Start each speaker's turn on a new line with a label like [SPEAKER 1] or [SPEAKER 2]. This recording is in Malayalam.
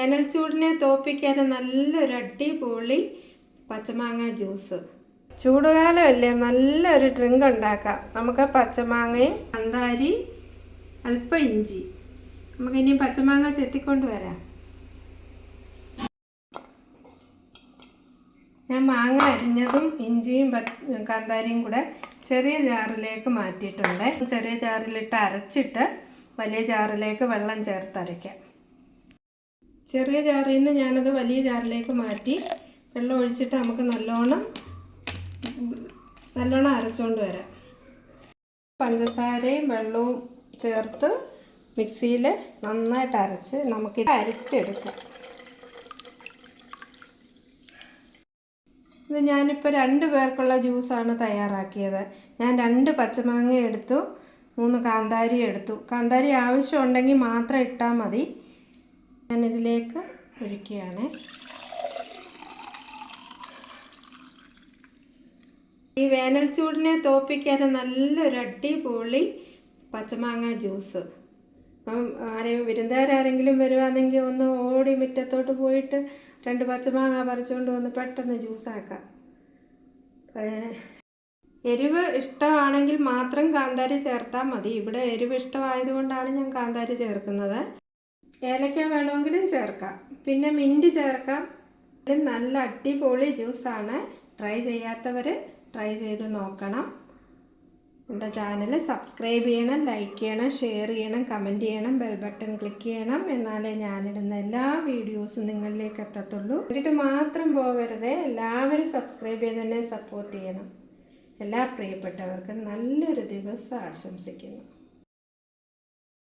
[SPEAKER 1] വേനൽ ചൂടിനെ തോപ്പിക്കാൻ നല്ലൊരു അടിപൊളി പച്ചമാങ്ങ ജ്യൂസ്. ചൂടുകാലമല്ലേ നല്ലൊരു ഡ്രിങ്ക് ഉണ്ടാക്കാം. നമുക്ക് പച്ചമാങ്ങയും അന്താരി അല്പം ഇഞ്ചി. നമുക്കിനി പച്ചമാങ്ങ ചെത്തിക്കൊണ്ട് വരാം. ഞാൻ മാങ്ങ അരിഞ്ഞതും ഇഞ്ചിയും കാന്താരിയും കൂടെ ചെറിയ ജാറിലേക്ക് മാറ്റിയിട്ടുണ്ട്. ചെറിയ ജാറിലിട്ട് അരച്ചിട്ട് വലിയ ജാറിലേക്ക് വെള്ളം ചേർത്ത് അരയ്ക്കാം. ചെറിയ ജാറിൽ നിന്ന് ഞാനത് വലിയ ജാറിലേക്ക് മാറ്റി വെള്ളം ഒഴിച്ചിട്ട് നമുക്ക് നല്ലോണം നല്ലോണം അരച്ചുകൊണ്ട് വരാം. പഞ്ചസാരയും വെള്ളവും ചേർത്ത് മിക്സിയിൽ നന്നായിട്ട് അരച്ച് നമുക്ക് അരച്ചെടുക്കാം. ഇത് ഞാനിപ്പോൾ രണ്ട് പേർക്കുള്ള ജ്യൂസാണ് തയ്യാറാക്കിയത്. ഞാൻ രണ്ട് പച്ചമാങ്ങ എടുത്തു മൂന്ന് കാന്താരി എടുത്തു. കാന്താരി ആവശ്യമുണ്ടെങ്കിൽ മാത്രം ഇട്ടാൽ മതി. ഞാനിതിലേക്ക് ഒഴിക്കുകയാണ്. ഈ വേനൽ ചൂടിനെ തോപ്പിക്കാൻ നല്ലൊരു അടിപൊളി പച്ചമാങ്ങ ജ്യൂസ്. അപ്പം ആരെയും വിരുന്നുകാരെങ്കിലും വരുവാണെങ്കിൽ ഒന്ന് ഓടി മുറ്റത്തോട്ട് പോയിട്ട് രണ്ട് പച്ചമാങ്ങ പറിച്ചുകൊണ്ട് വന്ന് പെട്ടെന്ന് ജ്യൂസാക്കാം എരിവ് ഇഷ്ടമാണെങ്കിൽ മാത്രം കാന്താരി ചേർത്താൽ മതി. ഇവിടെ എരിവ് ഇഷ്ടമായതുകൊണ്ടാണ് ഞാൻ കാന്താരി ചേർക്കുന്നത്. ഏലക്ക വേണമെങ്കിലും ചേർക്കാം. പിന്നെ മിന്റ് ചേർക്കാം. നല്ല അടിപൊളി ജ്യൂസാണ് ട്രൈ ചെയ്യാത്തവർ ട്രൈ ചെയ്ത് നോക്കണം. നമ്മുടെ ചാനൽ സബ്സ്ക്രൈബ് ചെയ്യണം ലൈക്ക് ചെയ്യണം ഷെയർ ചെയ്യണം കമന്റ് ചെയ്യണം ബെൽ ബട്ടൺ ക്ലിക്ക് ചെയ്യണം എന്നാലേ ഞാനിടുന്ന എല്ലാ വീഡിയോസും നിങ്ങളിലേക്ക് എത്തത്തുള്ളൂ. വേണ്ടിയിട്ട് മാത്രം പോകരുത് എല്ലാവരും സബ്സ്ക്രൈബ് ചെയ്ത് തന്നെ സപ്പോർട്ട് ചെയ്യണം. എല്ലാ പ്രിയപ്പെട്ടവർക്കും നല്ലൊരു ദിവസം ആശംസിക്കുന്നു.